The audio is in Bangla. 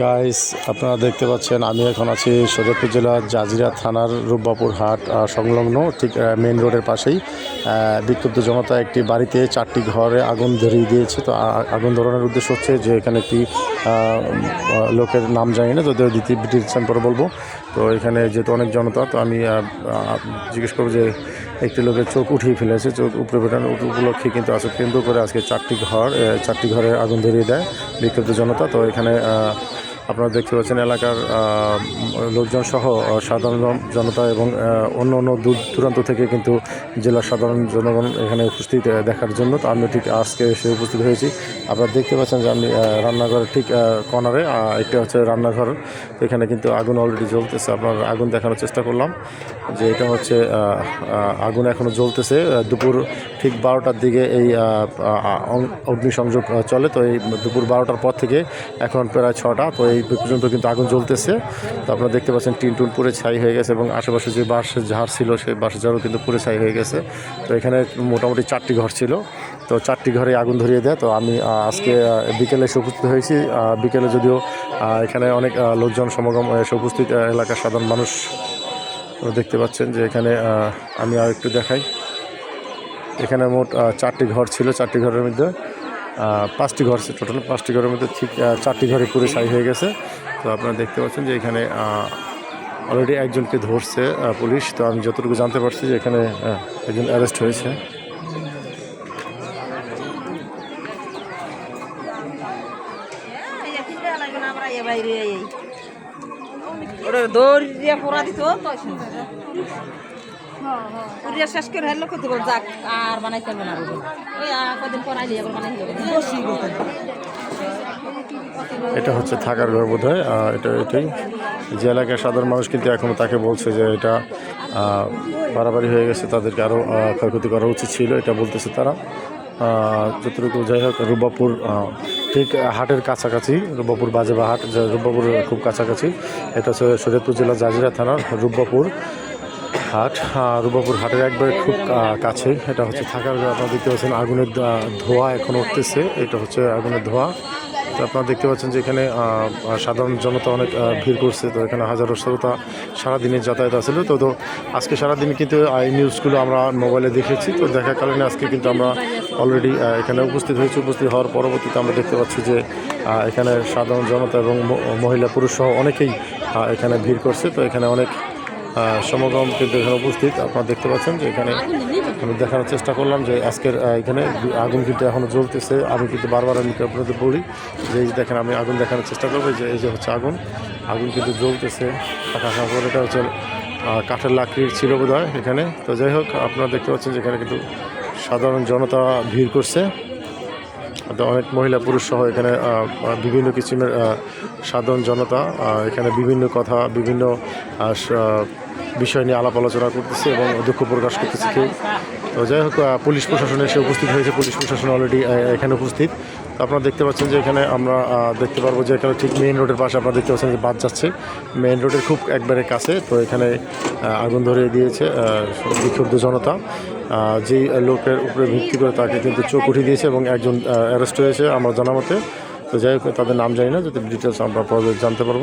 গাইস আপনারা দেখতে পাচ্ছেন, আমি এখন আছি শরীয়তপুর জেলার জাজিরা থানার রূপবাপুর হাট সংলগ্ন, ঠিক মেন রোডের পাশেই। বিক্ষুব্ধ জনতা একটি বাড়িতে চারটি ঘরে আগুন ধরিয়ে দিয়েছে। তো আগুন ধরানোর উদ্দেশ্য হচ্ছে যে এখানে একটি লোকের নাম জানি না, যদিও দ্বিতীয় ডিটেলশন পরে বলব। তো, এখানে যেহেতু অনেক জনতা, তো আমি জিজ্ঞেস করব যে একটি লোকের চোখ উঠিয়ে ফেলেছে, চোখ উপরে ফেটানো উপলক্ষে কিন্তু আজকে কেন্দ্র করে আজকে চারটি ঘর চারটি ঘরে আগুন ধরিয়ে দেয় বিক্ষুব্ধ জনতা। তো এখানে আপনারা দেখতে পাচ্ছেন এলাকার লোকজন সহ সাধারণ জনতা এবং অন্য অন্য দূর দূরান্ত থেকে কিন্তু জেলার সাধারণ জনগণ এখানে উপস্থিত দেখার জন্য। তো আমি ঠিক আজকে এসে উপস্থিত হয়েছি। আপনারা দেখতে পাচ্ছেন যে আমি রান্নাঘরের ঠিক কর্নারে একটা হচ্ছে রান্নাঘর। এখানে কিন্তু আগুন অলরেডি জ্বলতেছে। আপনার আগুন দেখানোর চেষ্টা করলাম যে এটা হচ্ছে আগুন এখনও জ্বলতেছে। দুপুর ঠিক বারোটার দিকে এই অগ্নিসংযোগ চলে। তো এই দুপুর বারোটার পর থেকে এখন প্রায় ছটা। তো এই পর্যন্ত কিন্তু আগুন জ্বলতেছে। তো আপনারা দেখতে পাচ্ছেন টিন টুন পুরে ছাই হয়ে গেছে এবং আশেপাশে যে বাঁশ, ঝাড় ছিল, সেই বাঁশ ঝাড়ও কিন্তু পুরে ছাই হয়ে গেছে। তো এখানে মোটামুটি চারটি ঘর ছিল। তো চারটি ঘরে আগুন ধরিয়ে দেয়। তো আমি আজকে বিকেলে এসে উপস্থিত হয়েছি। বিকেলে যদিও এখানে অনেক লোকজন সমাগম এসে উপস্থিত এলাকার সাধারণ মানুষ দেখতে পাচ্ছেন যে এখানে আমি আর একটু দেখাই। এখানে মোট চারটি ঘর ছিল। চারটি ঘরের মধ্যে পাঁচটি ঘর টোটাল পাঁচটি ঘরের মধ্যে ঠিক চারটি ঘরে পুরো ছাই হয়ে গেছে। তো আপনারা দেখতে পাচ্ছেন যে এখানে অলরেডি একজনকে ধরছে পুলিশ। তো আমি যতটুকু জানতে পারছি যে এখানে একজন অ্যারেস্ট হয়েছে। দৌড় দিয়ে পোড়া দিত পুরিয়া শেষ করে হেলো কত যাক আর বানাইতে হবে না ওই কদিন পর আইলি আবার বানাই হলো এটা হচ্ছে থাকার ঘর বোধ হয় এটা এটাই। যে এলাকার সাধারণ মানুষ কিন্তু এখনও তাকে বলছে যে এটা বাড়াবাড়ি হয়ে গেছে তাদেরকে আরও ক্ষয়ক্ষতি করা উচিত ছিল এটা বলতেছে তারা। যতটুকু যাই হোক রূপবাপুর আহ, ঠিক হাটের কাছাকাছি রূপবাপুর বাজেবা হাট যে রূপবাপুরের খুব কাছাকাছি এটা হচ্ছে শরীয়তপুর জেলার জাজিরা থানার রূপবাপুর হাট আহ, রূপবাপুর হাটের একবারে খুব কাছে। এটা হচ্ছে থাকার। আপনারা দেখতে পাচ্ছেন আগুনের ধোঁয়া এখন উঠতেছে। এটা হচ্ছে আগুনের ধোঁয়া। তো আপনারা দেখতে পাচ্ছেন যে এখানে সাধারণ জনতা অনেক ভিড় করছে। তো এখানে হাজারো শ্রোতা সারাদিনের যাতায়াত আছিল তো তো আজকে সারাদিন কিন্তু এই নিউজগুলো আমরা মোবাইলে দেখেছি। তো দেখাকালীন আজকে কিন্তু আমরা অলরেডি এখানে উপস্থিত হয়েছি। উপস্থিত হওয়ার পরবর্তীতে আমরা দেখতে পাচ্ছি যে এখানে সাধারণ জনতা এবং মহিলা পুরুষ সহ অনেকেই এখানে ভিড় করছে। তো এখানে অনেক সমাগম কিন্তু এখানে উপস্থিত। আপনারা দেখতে পাচ্ছেন যে এখানে আমি দেখানোর চেষ্টা করলাম যে আজকের এখানে আগুন কিন্তু এখনও জ্বলতেছে। আমি কিন্তু বারবার আমি আপনাদের বলি যে এই দেখেন, আমি আগুন দেখানোর চেষ্টা করব। যে, এই যে হচ্ছে আগুন। আগুন কিন্তু জ্বলতেছে। এটা হচ্ছে কাঠের লাকড়ির ছিল বোধ এখানে। তো যাই হোক, আপনারা দেখতে পাচ্ছেন যে এখানে কিন্তু সাধারণ জনতা ভিড় করছে। অনেক মহিলা, পুরুষ সহ এখানে বিভিন্ন কিসিমের সাধারণ জনতা এখানে বিভিন্ন কথা, বিভিন্ন বিষয় নিয়ে আলাপ আলোচনা করতেছে এবং দুঃখ প্রকাশ করতেছে কেউ। তো যাই হোক পুলিশ প্রশাসন এসে উপস্থিত হয়েছে। পুলিশ প্রশাসন অলরেডি এখানে উপস্থিত। আপনারা দেখতে পাচ্ছেন যে এখানে আমরা দেখতে পারব যে এখানে ঠিক মেইন রোডের পাশে আপনারা দেখতে পাচ্ছেন যে বাদ যাচ্ছে। মেইন রোডের খুব একবারে কাছে। তো এখানে আগুন ধরিয়ে দিয়েছে বিক্ষুব্ধ জনতা। যেই লোকের উপরে ভিত্তি করে তাকে কিন্তু চোখ উঠিয়ে দিয়েছে এবং একজন অ্যারেস্ট হয়েছে আমার জানা মতে তো যাই হোক, তাদের নাম জানি না, যদি ডিটেলস আমরা পরে জানতে পারব।